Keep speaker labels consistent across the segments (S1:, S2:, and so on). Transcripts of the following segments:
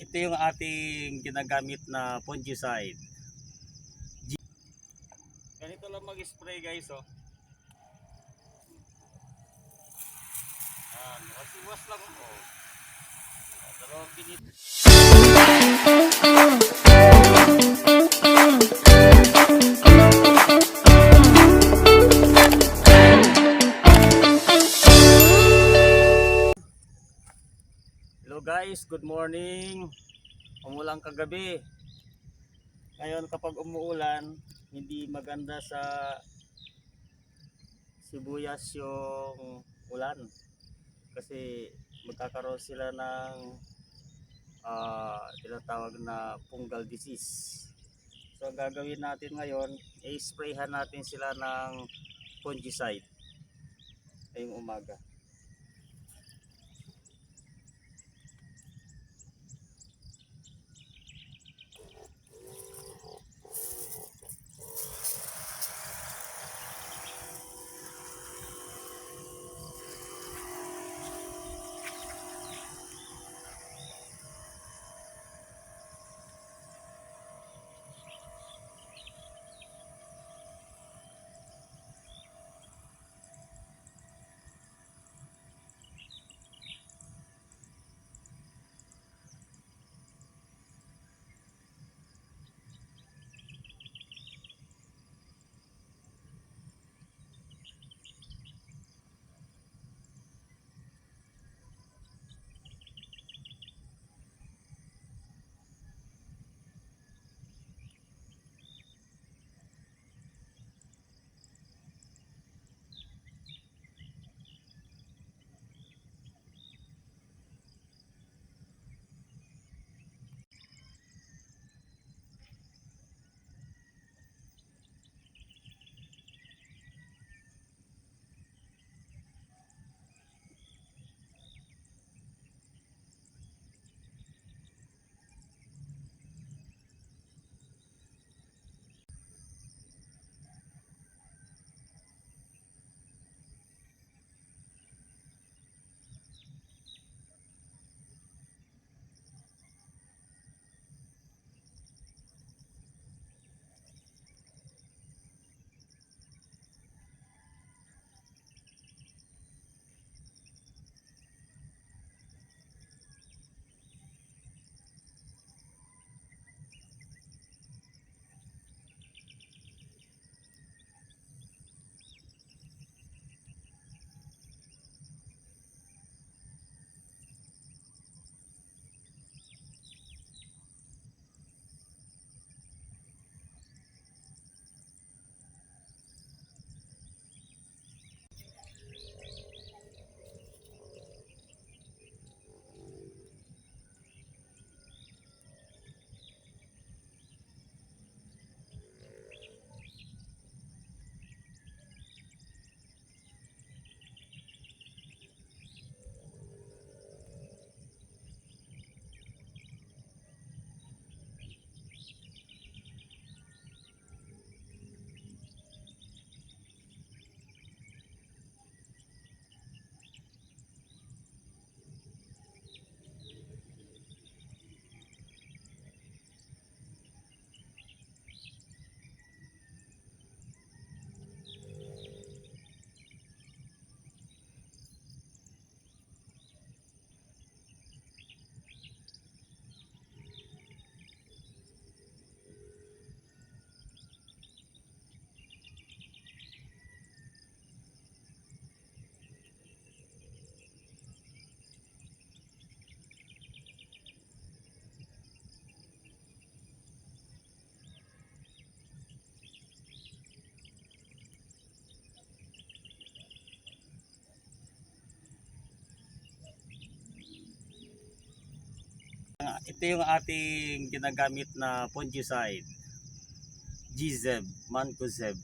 S1: ito yung ating ginagamit na fungicide. Ganito lang mag-spray guys oh. Yan, was-was lang oh. Dalawang pinit. Guys, good morning. Umulang kagabi. Ngayon kapag umuulan, hindi maganda sa sibuyas yung ulan. Kasi magkakaroon sila ng ah tinatawag na fungal disease. So gagawin natin ngayon, i-sprayhan natin sila ng fungicide ngayong umaga. Ito yung ating ginagamit na fungicide. GZEB, Mancozeb.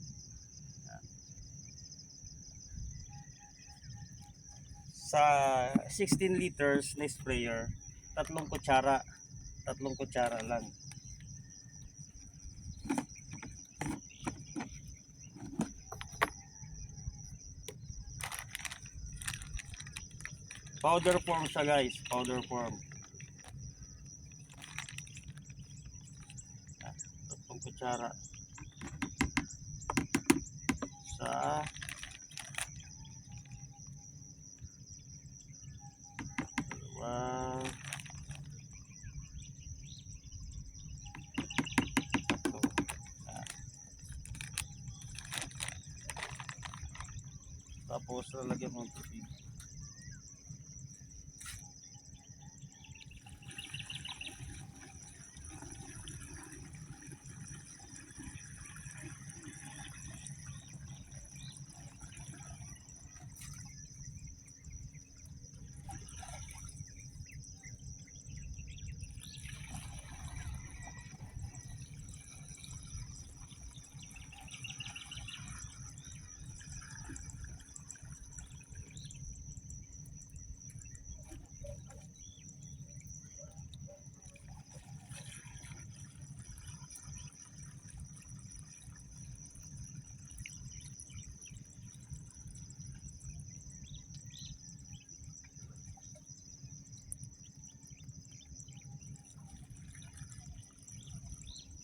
S1: Sa 16 liters na sprayer, tatlong kutsara, tatlong kutsara lang. Powder form siya guys, powder form. Kutsara. Sa dalawa tatlo. Tapos lalagyan mo ng tubig.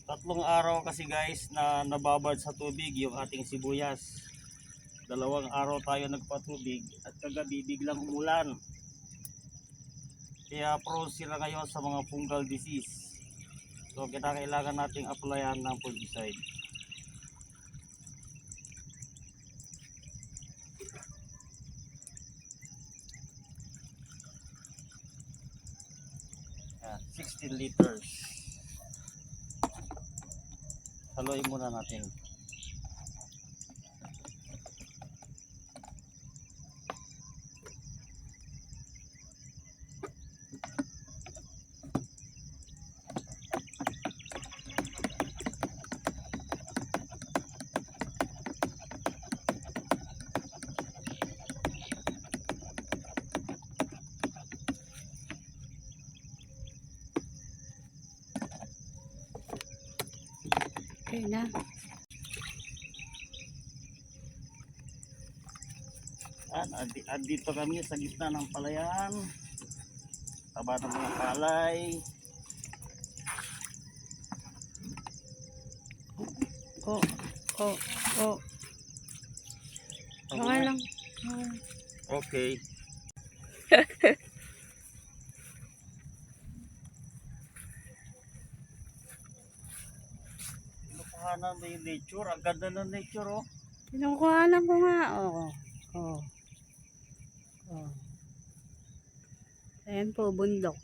S1: Tatlong araw kasi guys na nababad sa tubig yung ating sibuyas. Dalawang araw tayo nagpatubig at kagabi biglang umulan. Kaya prone sila ngayon sa mga fungal disease. So kinakailangan nating applyan ng fungicide. Yan, 16 liters. Haluin muna natin.
S2: Okay na.
S1: Andi- andito kami sa gitna ng palayan. Taba ng mga palay.
S2: Oh, oh, oh. Okay lang. Okay.
S1: Kinukuhanan mo yung nature. Ang ganda ng nature, oh.
S2: Kinukuhanan ko nga. Oo. Oh. Oh. Ayan po, bundok.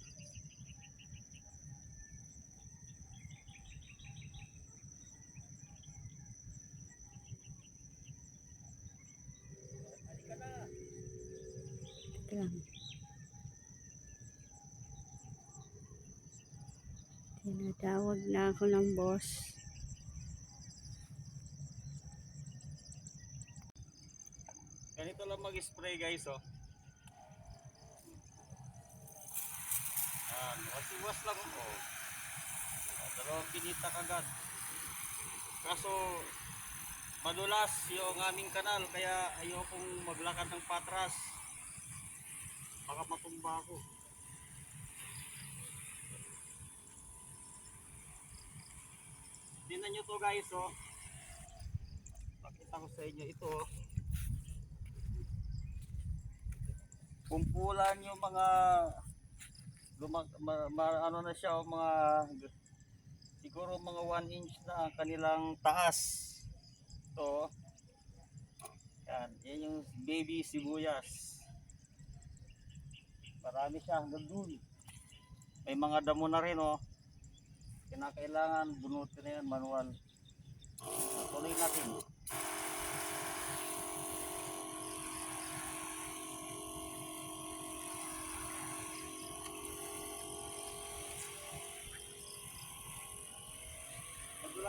S2: Lang. Tinatawag na ako ng boss.
S1: Mag-spray, guys, oh. Yan, was-was lang, oh. Dalawang pinita kagad. Kaso, madulas yung aming kanal, kaya ayokong maglakad ng patras. Baka matumba ako. Tingnan nyo to guys, oh. Pakita ko sa inyo ito, oh. Kumpulan yung mga lumag, ma, ma- ano na siya, oh, mga siguro mga 1 inch na kanilang taas. Ito, oh. yan, yan yung baby sibuyas. Marami siya hanggang dun. May mga damo na rin oh. Kinakailangan bunutin na yan manual. Tuloy natin.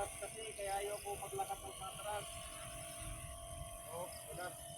S1: Kasi kaya ayaw ko maglakad ng patras. Oh, madulas.